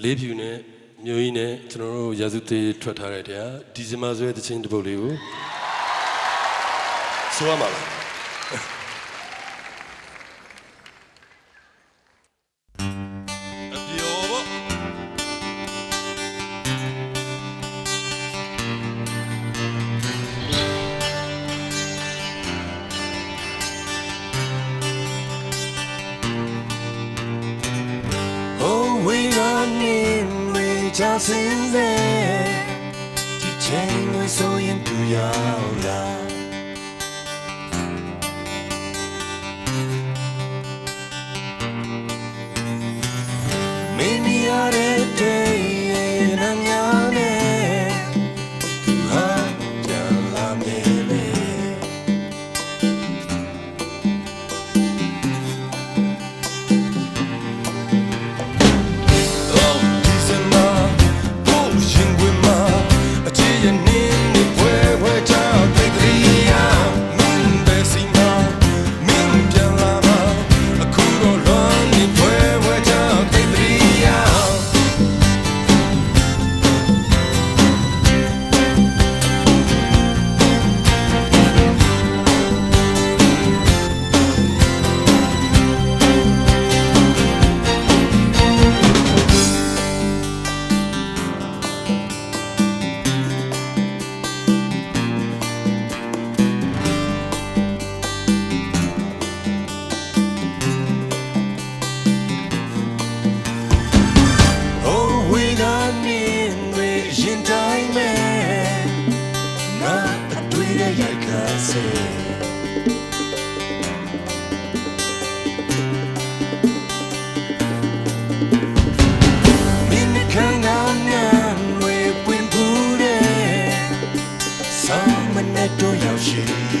လေးဖြူနဲ့မျိုးကြီးနဲ့ကျွန်တော်တို့ရာစုသေးထွက်ထားတဲ့တရားဒီဇင်ဘာဆွဲတဲ့ချင်းတစ်ပုတ်လေးကိုဆိုရမှာပါ running, we just in there. ဒီချိန်ကိုဆိုရင်သူရောက်လာ energy.